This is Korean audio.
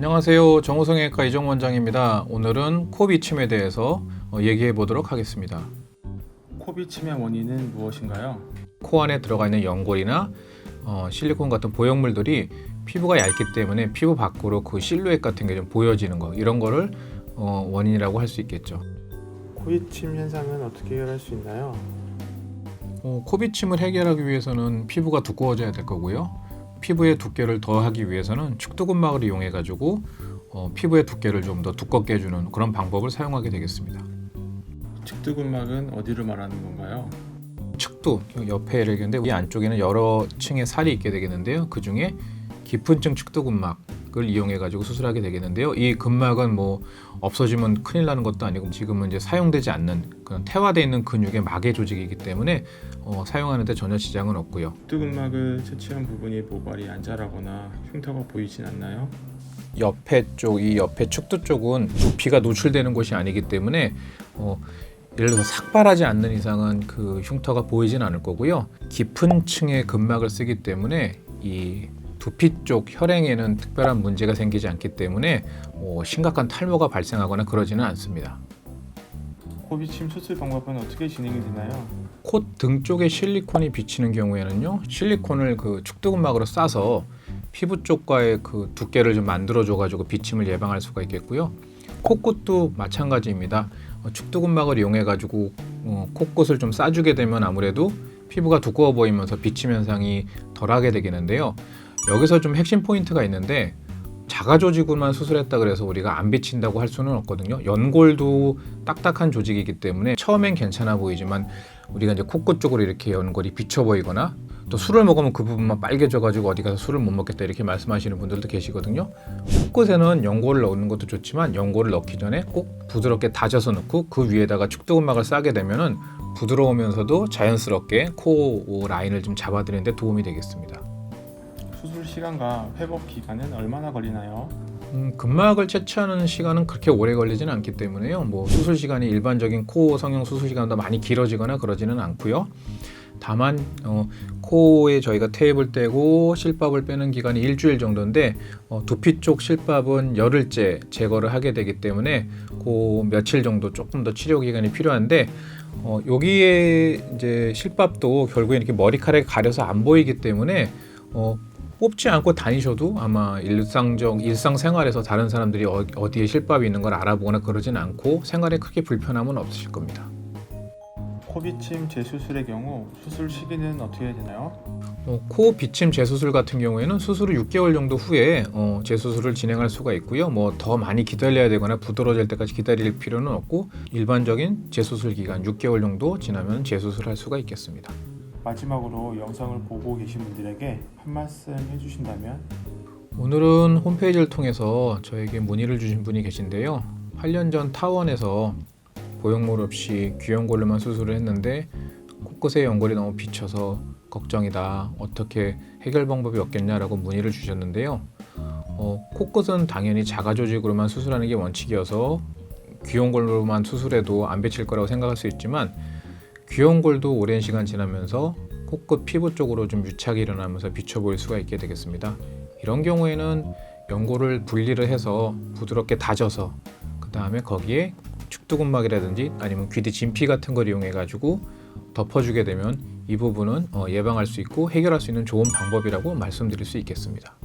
안녕하세요. 정우성외과 이정 원장입니다. 오늘은 코 비침에 대해서 어, 얘기해 보도록 하겠습니다. 코 비침의 원인은 무엇인가요? 코 안에 들어가 있는 연골이나 어, 실리콘 같은 보형물들이 피부가 얇기 때문에 피부 밖으로 그 실루엣 같은 게 좀 보여지는 거 이런 거를 어, 원인이라고 할 수 있겠죠. 코비침 현상은 어떻게 해결할 수 있나요? 어, 코 비침을 해결하기 위해서는 피부가 두꺼워져야 될 거고요. 피부의 두께를 더하기 위해서는 축두근막을 이용해 가지고 어, 피부의 두께를 좀 더 두껍게 해주는 그런 방법을 사용하게 되겠습니다. 측두근막은 어디를 말하는 건가요? 측두 옆에 이렇게인데 이 안쪽에는 여러 층의 살이 있게 되겠는데요. 그 중에 깊은 층 측두근막 을 이용해 가지고 수술하게 되겠는데요. 이 근막은 뭐 없어지면 큰일 나는 것도 아니고 지금은 이제 사용되지 않는 그런 태화되어 있는 근육의 막의 조직이기 때문에 어, 사용하는데 전혀 지장은 없고요. 측두근막을 채취한 부분이 모발이 안 자라거나 흉터가 보이진 않나요? 옆에 쪽, 이 옆에 축두 쪽은 두피가 노출되는 곳이 아니기 때문에 어, 예를 들어서 삭발하지 않는 이상은 그 흉터가 보이진 않을 거고요. 깊은 층의 근막을 쓰기 때문에 이 두피 쪽 혈행에는 특별한 문제가 생기지 않기 때문에 뭐 심각한 탈모가 발생하거나 그러지는 않습니다. 코비침 수술 방법은 어떻게 진행이 되나요? 코 등 쪽에 실리콘이 비치는 경우에는요 실리콘을 그 축두근막으로 싸서 피부 쪽과의 그 두께를 좀 만들어 줘 가지고 비침을 예방할 수가 있겠고요 코끝도 마찬가지입니다 어, 축두근막을 이용해 가지고 어, 코끝을 좀 싸주게 되면 아무래도 피부가 두꺼워 보이면서 비침 현상이 덜하게 되겠는데요 여기서 좀 핵심 포인트가 있는데 자가 조직으로만 수술했다 그래서 우리가 안 비친다고 할 수는 없거든요. 연골도 딱딱한 조직이기 때문에 처음엔 괜찮아 보이지만 우리가 이제 코끝 쪽으로 이렇게 연골이 비쳐 보이거나 또 술을 먹으면 그 부분만 빨개져 가지고 어디 가서 술을 못 먹겠다 이렇게 말씀하시는 분들도 계시거든요. 코끝에는 연골을 넣는 것도 좋지만 연골을 넣기 전에 꼭 부드럽게 다져서 넣고 그 위에다가 축두근막을 싸게 되면은 부드러우면서도 자연스럽게 코 라인을 좀 잡아드리는데 도움이 되겠습니다. 시간과 회복 기간은 얼마나 걸리나요? 음, 근막을 채취하는 시간은 그렇게 오래 걸리지는 않기 때문에요. 뭐 수술 시간이 일반적인 코 성형 수술 시간보다 많이 길어지거나 그러지는 않고요. 다만 어, 코에 저희가 테이프를 떼고 실밥을 빼는 기간이 일주일 정도인데 어, 두피 쪽 실밥은 열흘째 제거를 하게 되기 때문에 그 며칠 정도 조금 더 치료 기간이 필요한데 어, 여기에 이제 실밥도 결국에 이렇게 머리카락이 가려서 안 보이기 때문에 어, 뽑지 않고 다니셔도 아마 일상적 일상생활에서 다른 사람들이 어, 어디에 실밥이 있는 걸 알아보거나 그러진 않고 생활에 크게 불편함은 없으실 겁니다. 코 비침 재수술의 경우 수술 시기는 어떻게 되나요? 어, 코 비침 재수술 같은 경우에는 수술 후 6개월 정도 후에 어, 재수술을 진행할 수가 있고요. 뭐 더 많이 기다려야 되거나 부드러워질 때까지 기다릴 필요는 없고 일반적인 재수술 기간 6개월 정도 지나면 재수술할 수가 있겠습니다. 마지막으로 영상을 보고 계신 분들에게 한 말씀 해주신다면 오늘은 홈페이지를 통해서 저에게 문의를 주신 분이 계신데요. 8년 전 타원에서 보형물 없이 귀연골로만 수술을 했는데 코끝에 연골이 너무 비쳐서 걱정이다. 어떻게 해결 방법이 없겠냐라고 문의를 주셨는데요. 어, 코끝은 당연히 자가 조직으로만 수술하는 게 원칙이어서 귀연골로만 수술해도 안 비칠 거라고 생각할 수 있지만 귀연골도 오랜 시간 지나면서 코끝 피부 쪽으로 좀 유착이 일어나면서 비쳐 보일 수가 있게 되겠습니다. 이런 경우에는 연골을 분리를 해서 부드럽게 다져서 그 다음에 거기에 축두근막이라든지 아니면 귀뒤 진피 같은 걸 이용해 가지고 덮어주게 되면 이 부분은 어, 예방할 수 있고 해결할 수 있는 좋은 방법이라고 말씀드릴 수 있겠습니다.